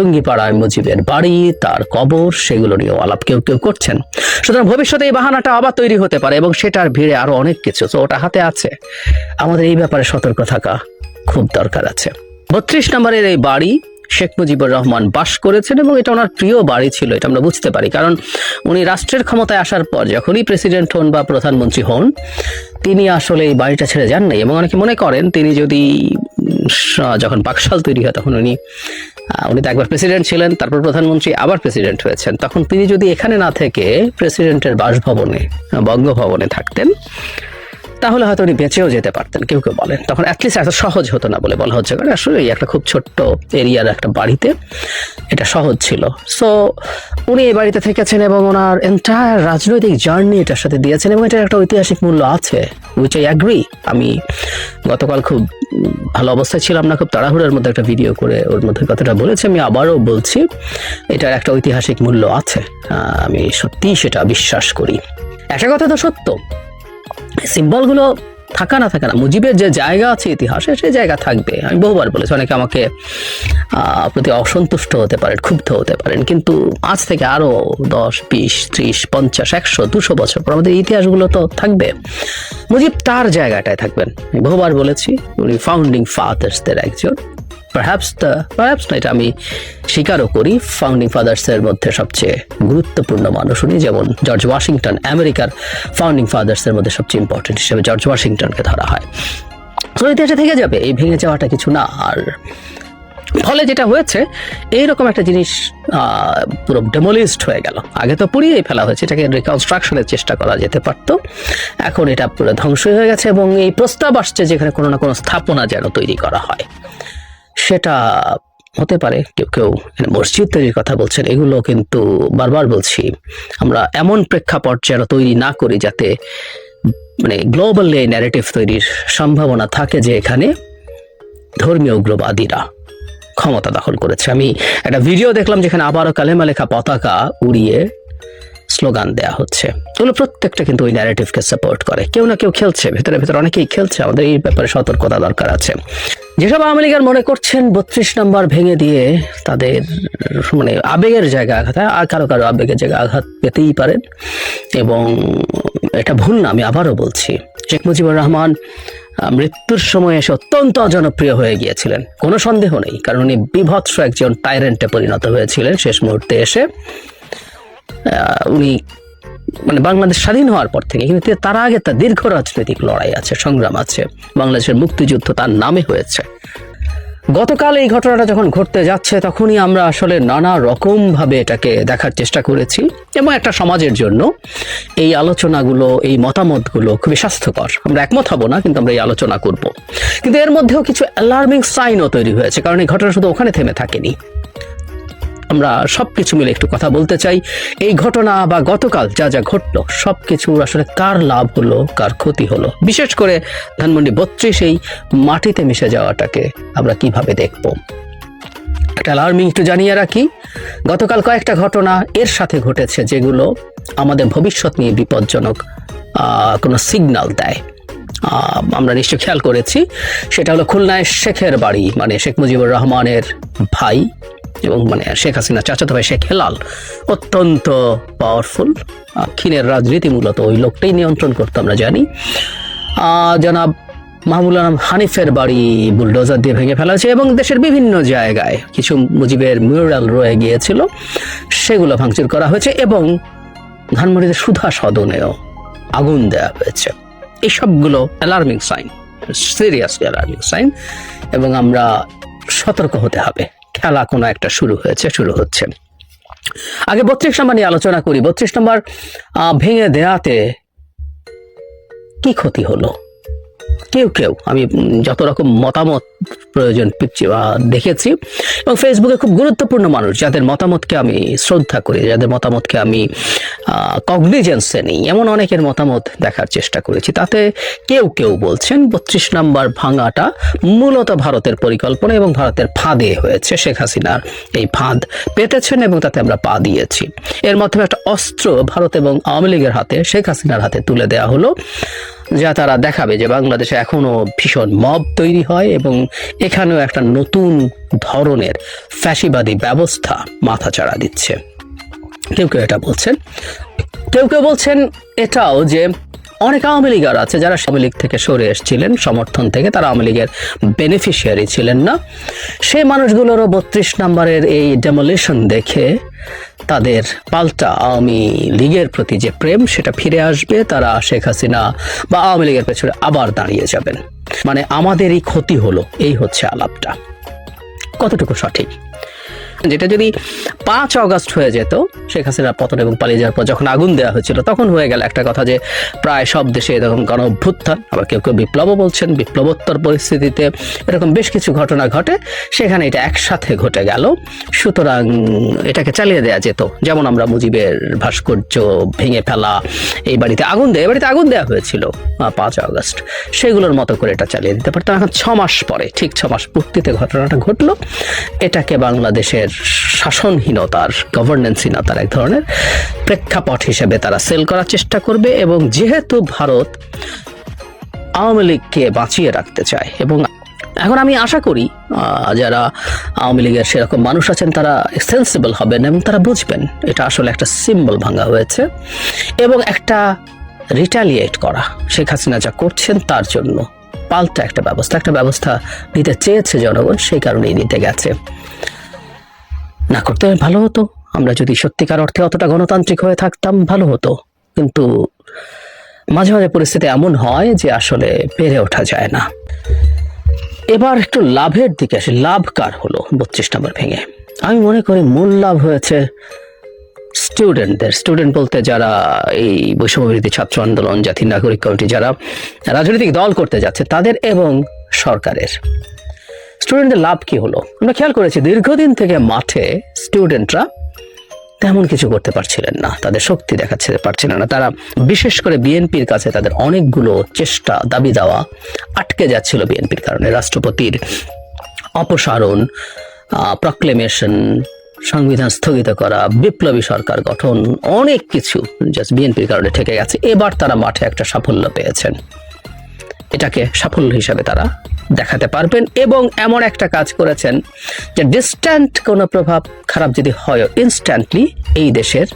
টুঙ্গিপাড়ায় মুজিবের বাড়ি, তার কবর, সেগুলো নিয়েও আলাপ কেউ কেউ করছেন। সুতরাং ভবিষ্যতে এই বাহানাটা আবার তৈরি হতে পারে এবং সেটার ভিড়ে আরও অনেক কিছু, তো ওটা হাতে আছে। আমাদের এই ব্যাপারে সতর্ক থাকা খুব দরকার আছে। বত্রিশ নম্বরের এই বাড়ি শেখ মুজিবুর রহমান বাস করেছেন এবং এটা ওনার প্রিয় বাড়ি ছিল, এটা আমরা বুঝতে পারি। কারণ উনি রাষ্ট্রের ক্ষমতায় আসার পর যখনই প্রেসিডেন্ট হন বা প্রধানমন্ত্রী হন, তিনি আসলে এই বাড়িটা ছেড়ে যান নাই এবং অনেকে মনে করেন তিনি যদি যখন বাকশাল তৈরি হয়, তখন উনি উনি তো একবার প্রেসিডেন্ট ছিলেন, তারপর প্রধানমন্ত্রী আবার প্রেসিডেন্ট হয়েছেন। তখন তিনি যদি এখানে না থেকে প্রেসিডেন্টের বাসভবনে, বঙ্গভবনে থাকতেন, তাহলে হয়তো উনি বেঁচেও যেতে পারতেন, কেউ কেউ বলেন। তখন অ্যাটলিস্ট এত সহজ হতো না বলে বলা হচ্ছে। কারণ আসলে একটা খুব ছোট্ট এরিয়ার একটা বাড়িতে এটা সহজ ছিল। সো উনি এই বাড়িতে থেকেছেন এবং ওনার এন্টায়ার রাজনৈতিক জার্নি এটার সাথে দিয়েছেন এবং এটার একটা ঐতিহাসিক মূল্য আছে উইচ আই অ্যাগ্রি আমি গতকাল খুব ভালো অবস্থায় ছিলাম না, খুব তাড়াহুড়ার মধ্যে একটা ভিডিও করে ওর মধ্যে কথাটা বলেছি। আমি আবারও বলছি, এটার একটা ঐতিহাসিক মূল্য আছে। আমি সত্যিই সেটা বিশ্বাস করি। একটা কথা তো সত্য সিম্বলগুলো থাকা না থাকা না, মুজিবের যে জায়গা আছে ইতিহাসে সেই জায়গা থাকবে। আমি বহুবার বলেছি, অনেকে আমাকে প্রতি অসন্তুষ্ট হতে পারেন, ক্ষুব্ধ হতে পারেন, কিন্তু আজ থেকে আরও দশ, বিশ, ত্রিশ, পঞ্চাশ, একশো, দুশো বছর পর আমাদের ইতিহাসগুলো তো থাকবে। মুজিব তার জায়গাটায় থাকবেন। বহুবার বলেছি, উনি ফাউন্ডিং ফাদার্সদের একজন। পারহ্যাপস দ্য পারহ্যাপস না এটা আমি স্বীকারও করি ফাউন্ডিং ফাদার্সের মধ্যে সবচেয়ে গুরুত্বপূর্ণ মানুষ উনি, যেমন জর্জ ওয়াশিংটন আমেরিকার ফাউন্ডিং ফাদার্সের মধ্যে সবচেয়ে ইম্পর্টেন্ট হিসেবে জর্জ ওয়াশিংটনকে ধরা হয়। তো ইতিহাসে থেকে যাবে, এই ভেঙে যাওয়াটা কিছু না, আর ফলে যেটা হয়েছে, এইরকম একটা জিনিস পুরো ডেমোলিস্ট হয়ে গেল। আগে তো পুড়িয়ে ফেলা হয়েছে, এটাকে রিকনস্ট্রাকশনের চেষ্টা করা যেতে পারতো। এখন এটা পুরো ধ্বংস হয়ে গেছে, এবং এই প্রস্তাব আসছে যেখানে কোনো না কোনো স্থাপনা যেন তৈরি করা হয়। সেটা হতে পারে। কেউ কেউ মসজিদ তৈরির কথা বলছেন, এগুলো কিন্তু বারবার বলছি। আমরা এমন প্রেক্ষাপট যেন তৈরি না করি যাতে মানে গ্লোবাল এই ন্যারেটিভ তৈরির সম্ভাবনা থাকে যে এখানে ধর্মীয় উগ্রবাদীরা ক্ষমতা দখল করেছে। আমি একটা ভিডিও দেখলাম যেখানে আবারও কালেমা লেখা পতাকা উড়িয়ে স্লোগান দেয়া হচ্ছে। এগুলো প্রত্যেকটা কিন্তু ওই ন্যারেটিভকে সাপোর্ট করে। কেউ না কেউ খেলছে, ভেতরে ভেতরে অনেকেই খেলছে। আমাদের এই ব্যাপারে সতর্কতা দরকার আছে। যেসব আওয়ামী লীগের মনে করছেন বত্রিশ নম্বর ভেঙে দিয়ে তাদের মানে আবেগের জায়গা আঘাত, হয়, আর কারও কারও আবেগের জায়গা আঘাত পেতেই পারেন। এবং এটা ভুল না, আমি আবারও বলছি, শেখ মুজিবুর রহমান মৃত্যুর সময় এসে অত্যন্ত জনপ্রিয় হয়ে গিয়েছিলেন। কোনো সন্দেহ নেই, কারণ উনি বিভৎস একজন টাইরেন্টে পরিণত হয়েছিলেন শেষ মুহূর্তে এসে। উনি মানে বাংলাদেশ স্বাধীন হওয়ার পর থেকে, কিন্তু তার আগে তার দীর্ঘ রাজনৈতিক লড়াই আছে, সংগ্রাম আছে। বাংলাদেশের মুক্তিযুদ্ধ তার নামে হয়েছে। গতকাল এই ঘটনাটা যখন ঘটতে যাচ্ছে, তখনই আমরা আসলে নানা রকম ভাবে এটাকে দেখার চেষ্টা করেছি এবং একটা সমাজের জন্য এই আলোচনাগুলো, এই মতামতগুলো খুবই স্বাস্থ্যকর। আমরা একমত হব না, কিন্তু আমরা এই আলোচনা করব। কিন্তু এর মধ্যেও কিছু অ্যালার্মিং সাইনও তৈরি হয়েছে, কারণ এই ঘটনা শুধু ওখানে থেমে থাকেনি। আমরা সবকিছু মিলে একটু কথা বলতে চাই। এই ঘটনা বা গতকাল যা যা ঘটলো, সবকিছু আসলে কার লাভ হলো, কার ক্ষতি হলো? বিশেষ করে ধানমন্ডি বত্রিশ এই মাটিতে মিশে যাওয়াটাকে আমরা কীভাবে দেখব? একটা অ্যালার্মিং একটু জানিয়ে রাখি, গতকাল কয়েকটা ঘটনা এর সাথে ঘটেছে যেগুলো আমাদের ভবিষ্যৎ নিয়ে বিপজ্জনক কোনো সিগন্যাল দেয়। আমরা নিশ্চয় খেয়াল করেছি, সেটা হলো খুলনায় শেখের বাড়ি মানে শেখ মুজিবুর রহমানের ভাই। এবং মানে শেখ হাসিনা চাচাতো ভাই শেখ হেলাল অত্যন্ত পাওয়ারফুল ক্ষীণের রাজনীতি মূলত ওই লোকটাই নিয়ন্ত্রণ করতো, আমরা জানি। জনাব মাহমুল আলম হানিফের বাড়ি বুলডোজার দিয়ে ভেঙে ফেলা হয়েছে এবং দেশের বিভিন্ন জায়গায় কিছু মুজিবের মিউরাল রয়ে গিয়েছিল, সেগুলো ভাঙচুর করা হয়েছে এবং ধানমন্ডিতে সুধা সদনেও আগুন দেওয়া হয়েছে। এই সবগুলো alarming sign seriously alarming sign এবং আমরা সতর্ক হতে হবে। খেলা কোনো একটা শুরু হয়েছে, শুরু হচ্ছে। আগে বত্রিশ নম্বর নিয়ে আলোচনা করি। বত্রিশ নম্বর ভেঙে দেয়াতে কি ক্ষতি হলো? কেউ কেউ, আমি যত রকম মতামত প্রয়োজন পিচ্ছি বা দেখেছি, এবং ফেসবুকে খুব গুরুত্বপূর্ণ মানুষ, যাদের মতামতকে আমি শ্রদ্ধা করি, যাদের মতামতকে আমি কগনিজেন্সে নিই, এমন অনেকের মতামত দেখার চেষ্টা করেছি। তাতে কেউ কেউ বলছেন, বত্রিশ নম্বর ভাঙাটা মূলত ভারতের পরিকল্পনা এবং ভারতের ফাঁদে হয়েছে, শেখ হাসিনার এই ফাঁদ পেতেছেন এবং তাতে আমরা পা দিয়েছি। এর মাধ্যমে একটা অস্ত্র ভারত এবং আওয়ামী লীগের হাতে, শেখ হাসিনার হাতে তুলে দেওয়া হলো। যা তারা দেখাবে যে বাংলাদেশে এখনও ভীষণ মব তৈরি হয় এবং এখানেও একটা নতুন ধরনের ফ্যাসিবাদী ব্যবস্থা মাথাচাড়া দিচ্ছে। কেউ কেউ এটা বলছেন। কেউ কেউ বলছেন এটাও যে অনেক আওয়ামী লীগার আছে যারা আওয়ামী লীগ থেকে সরে এসেছিলেন, সমর্থন থেকে তারা আওয়ামী লীগের বেনিফিশিয়ারি ছিলেন না। সেই মানুষগুলোরও বত্রিশ নম্বরের এই ডেমোলিশন দেখে তাদের পাল্টা আওয়ামী লীগের প্রতি যে প্রেম, সেটা ফিরে আসবে, তারা শেখ হাসিনা বা আওয়ামী লীগের পেছনে আবার দাঁড়িয়ে যাবেন। মানে আমাদেরই ক্ষতি হলো, এই হচ্ছে আলাপটা। কতটুকু সঠিক? যেটা যদি পাঁচ অগস্ট হয়ে যেত, শেখ হাসিনার পতন এবং পালিয়ে যাওয়ার পর যখন আগুন দেওয়া হয়েছিল, তখন হয়ে গেল একটা কথা যে প্রায় সব দেশে এরকম গণ অভ্যুত্থান আবার কেউ কেউ বিপ্লবও বলছেন, বিপ্লবোত্তর পরিস্থিতিতে এরকম বেশ কিছু ঘটনা ঘটে, সেখানে এটা একসাথে ঘটে গেল। সুতরাং এটাকে চালিয়ে দেওয়া যেত। যেমন আমরা মুজিবের ভাস্কর্য ভেঙে ফেলা, এই বাড়িতে আগুন দেয় বাড়িতে আগুন দেওয়া হয়েছিল পাঁচ আগস্ট সেগুলোর মতো করে এটা চালিয়ে দিতে পারতাম এখন ছ মাস পরে, ঠিক ছ মাস পূর্তিতে ঘটনাটা ঘটলো। এটাকে বাংলাদেশের শাসনহীনতার গভর্নেন্সহীনতার এক ধরনের প্রেক্ষাপট হিসেবে তারা সেল করার চেষ্টা করবে এবং যেহেতু ভারত আওয়ামী লীগকে বাঁচিয়ে রাখতে চায় এবং এখন আমি আশা করি যারা আওয়ামী লীগের সেরকম মানুষ আছেন, তারা সেন্সিবল হবেন এবং তারা বুঝবেন, এটা আসলে একটা সিম্বল ভাঙা হয়েছে এবং একটা রিটালিয়েট করা। শেখ হাসিনা যা করছেন, তার জন্য পাল্টা একটা ব্যবস্থা একটা ব্যবস্থা নিতে চেয়েছে জনগণ, সেই কারণেই নিতে গেছে। না করতে ভালো হতো। আমরা যদি সত্যিকার অর্থে অতটা গণতান্ত্রিক হয়ে থাকতাম, ভালো হতো। কিন্তু মাঝে মাঝে পরিস্থিতি এমন হয় যে আসলে পেরে ওঠা যায় না। এবার একটু লাভের দিকে আসি। লাভ কার হলো? বত্রিশ নম্বর ভেঙে। আমি মনে করি মূল লাভ হয়েছে স্টুডেন্টদের। স্টুডেন্ট বলতে যারা এই বৈষম্যবিরোধী ছাত্র আন্দোলন, জাতীয় নাগরিক কমিটি, যারা রাজনৈতিক দল করতে যাচ্ছে, তাদের এবং সরকারের। স্টুডেন্টদের লাভ কি হলো? আমরা খেয়াল করেছি দীর্ঘদিন থেকে মাঠে স্টুডেন্টরা তেমন কিছু করতে পারছিলেন না। তাদের শক্তি দেখাচ্ছে পারছিলেন না। তারা বিশেষ করে বিএনপির কাছে তাদের অনেকগুলো চেষ্টা, দাবি দেওয়া আটকে যাচ্ছিল বিএনপির কারণে। রাষ্ট্রপতির অপসারণ প্রক্লেমেশন সংবিধান স্থগিত করা, বিপ্লবী সরকার গঠন, অনেক কিছু জাস্ট বিএনপির কারণে ঠেকে গেছে। এবার তারা মাঠে একটা সাফল্য পেয়েছেন। এটাকে সাফল্য হিসাবে তারা দেখাতে পারবেন এবং এমন একটা কাজ করেছেন যে ডিস্ট্যান্ট কোনো প্রভাব খারাপ যদি হয় ইনস্ট্যান্টলি এই দেশের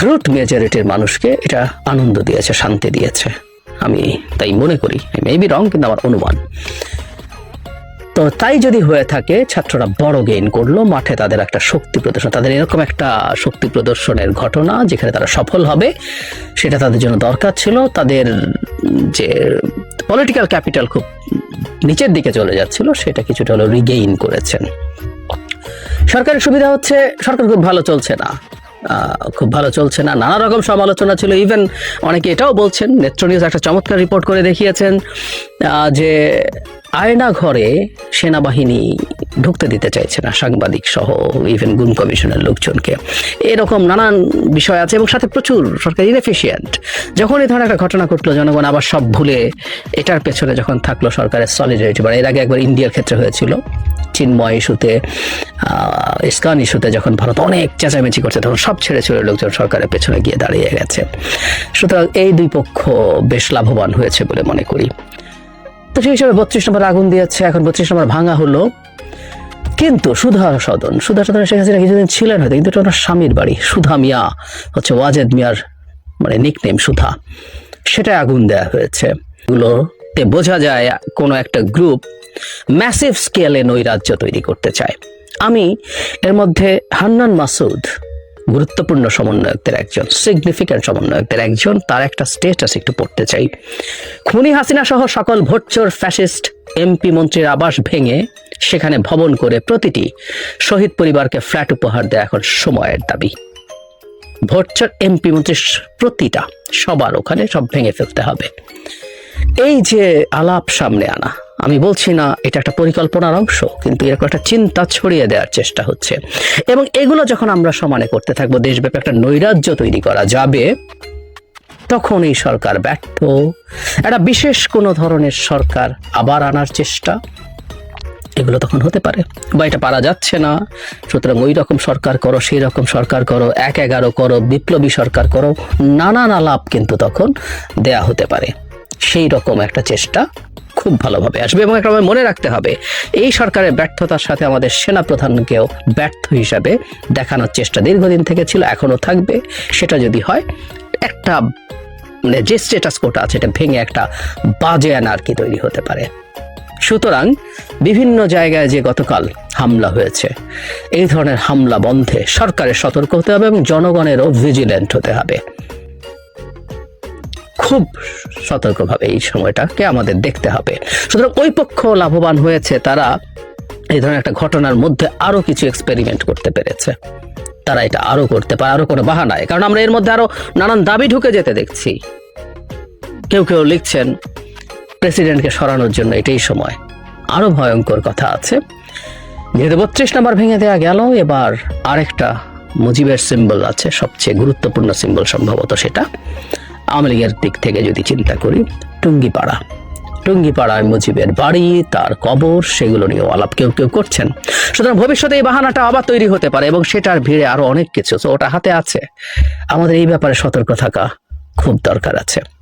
গ্রোথ মেজরিটির মানুষকে এটা আনন্দ দিয়েছে, শান্তি দিয়েছে। আমি তাই মনে করি মেবি রং কিন্তু আমার অনুমান। তো তাই যদি হয়ে থাকে, ছাত্ররা বড় গেইন করল, মাঠে তাদের একটা শক্তি প্রদর্শন, তাদের এরকম একটা শক্তি প্রদর্শনের ঘটনা যেখানে তারা সফল হবে, সেটা তাদের জন্য দরকার ছিল। তাদের যে পলিটিক্যাল ক্যাপিটাল খুব নিচের দিকে চলে যাচ্ছিল, সেটা কিছুটা হলো রিগেইন করেছেন। সরকারের সুবিধা হচ্ছে, সরকার খুব ভালো চলছে না। খুব ভালো চলছে না। নানা রকম সমালোচনা ছিল। ইভেন অনেকে এটাও বলছেন নেত্র নিউজ একটা চমৎকার রিপোর্ট করে দেখিয়েছেন যে আয়না ঘরে সেনাবাহিনী ঢুকতে দিতে চাইছে না, সাংবাদিক সহ ইভেন গুম কমিশনের লোকজনকে। এরকম নানান বিষয় আছে এবং সাথে প্রচুর সরকার ইনএফিসিয়েন্ট যখন এই ধরনের একটা ঘটনা ঘটলো, জনগণ আবার সব ভুলে এটার পেছনে যখন থাকল সরকারের সলিডারিটি বা এর আগে একবার ইন্ডিয়ার ক্ষেত্রে হয়েছিল। চিন্ময় ইস্যুতে ইস্কান ইস্যুতে যখন ভারত অনেক চেঁচামেচি করছে, তখন সব ছেড়ে ছেড়ে লোকজন সরকারের পেছনে গিয়ে দাঁড়িয়ে গেছে। সুতরাং এই দুই পক্ষ বেশ লাভবান হয়েছে বলে মনে করি। তো সেই হিসাবে বত্রিশ নম্বর আগুন দিয়েছে, এখন বত্রিশ নম্বর ভাঙা হলো। কিন্তু সুধা সদন সুধা সদন শেখ হাসিনা কিছুদিন ছিলেন হয়তো, কিন্তু ওনার স্বামীর বাড়ি, সুধা মিয়া, হচ্ছে ওয়াজেদ মিয়ার মানে নিকনেম সুধা। সেটা আগুন দেওয়া হয়েছে। এগুলোতে বোঝা যায় কোনো একটা গ্রুপ ম্যাসিভ স্কেলে নৈরাজ্য তৈরি করতে চায়। আমি এর মধ্যে হান্নান মাসুদ গুরুত্বপূর্ণ সমন্বয়কদের একজন সিগনিফিক্যান্ট সমন্বয়কদের একজন, তার একটা স্টেটাস একটু পড়তে চাই। খুনি হাসিনা সহ সকল ভোটচোর ফ্যাসিস্ট এমপি মন্ত্রীর আবাস ভেঙে সেখানে ভবন করে প্রতিটি শহীদ পরিবারকে ফ্ল্যাট উপহার দেয়া এখন সময়ের দাবি। ভোটচোর এমপি মন্ত্রীর প্রতিটা, সবার ওখানে সব ভেঙে ফেলতে হবে। এই যে আলাপ সামনে আনা আমি বলছি না, এটা একটা পরিকল্পনার অংশ, কিন্তু এরকম একটা চিন্তা ছড়িয়ে দেওয়ার চেষ্টা হচ্ছে। এবং এগুলো যখন আমরা সমানে করতে থাকব, দেশব্যাপী একটা নৈরাজ্য তৈরি করা যাবে, তখন এই সরকার ব্যর্থ। একটা বিশেষ কোনো ধরনের সরকার আবার আনার চেষ্টা, এগুলো তখন হতে পারে। বা এটা পারা যাচ্ছে না, সুতরাং ওই রকম সরকার করো, সেই রকম সরকার করো, এক এগারো করো, বিপ্লবী সরকার করো, নানান আলাপ কিন্তু তখন দেয়া হতে পারে। সেই রকম একটা চেষ্টা খুব ভালোভাবে আসবে এবং একটা মনে রাখতে হবে, এই সরকারের ব্যর্থতার সাথে আমাদের সেনা প্রধানকেও ব্যর্থ হিসাবে দেখানোর চেষ্টা দীর্ঘদিন থেকে ছিল এখনও থাকবে। সেটা যদি হয়, একটা মানে যে স্টেটাস কোটা আছে, এটা ভেঙে একটা বাজে অ্যানার্কি তৈরি হতে পারে। সুতরাং বিভিন্ন জায়গায় যে গতকাল হামলা হয়েছে, এই ধরনের হামলা বন্ধে সরকারের সতর্ক হতে হবে এবং জনগণেরও ভিজিল্যান্ট হতে হবে। খুব সতর্কভাবে এই সময়টাকে আমাদের দেখতে হবে। সুতরাং ওই পক্ষ লাভবান হয়েছে, তারা এই ধরনের একটা ঘটনার মধ্যে আরও কিছু এক্সপেরিমেন্ট করতে পেরেছে। তারা এটা আরও করতে পারে, আরও কোনো বাহানায় কারণ আমরা এর মধ্যে আরও নানান দাবি ঢুকে যেতে দেখছি। কেউ কেউ লিখছেন, প্রেসিডেন্টকে সরানোর জন্য এটাই সময়। আরও ভয়ঙ্কর কথা আছে। যেহেতু বত্রিশ নাম্বার ভেঙে দেওয়া গেল, এবার আরেকটা মুজিবের সিম্বল আছে, সবচেয়ে গুরুত্বপূর্ণ সিম্বল সম্ভবত সেটা। আওয়ামী লীগের দিক থেকে যদি চিন্তা করি, টুঙ্গিপাড়া। টুঙ্গিপাড়ায় মুজিবের বাড়ি, তার কবর, সেগুলো নিয়েও আলাপ কেউ কেউ করছেন। সুতরাং ভবিষ্যতে এই বাহানাটা আবার তৈরি হতে পারে এবং সেটার ভিড়ে আরও অনেক কিছু, তো ওটা হাতে আছে। আমাদের এই ব্যাপারে সতর্ক থাকা খুব দরকার আছে।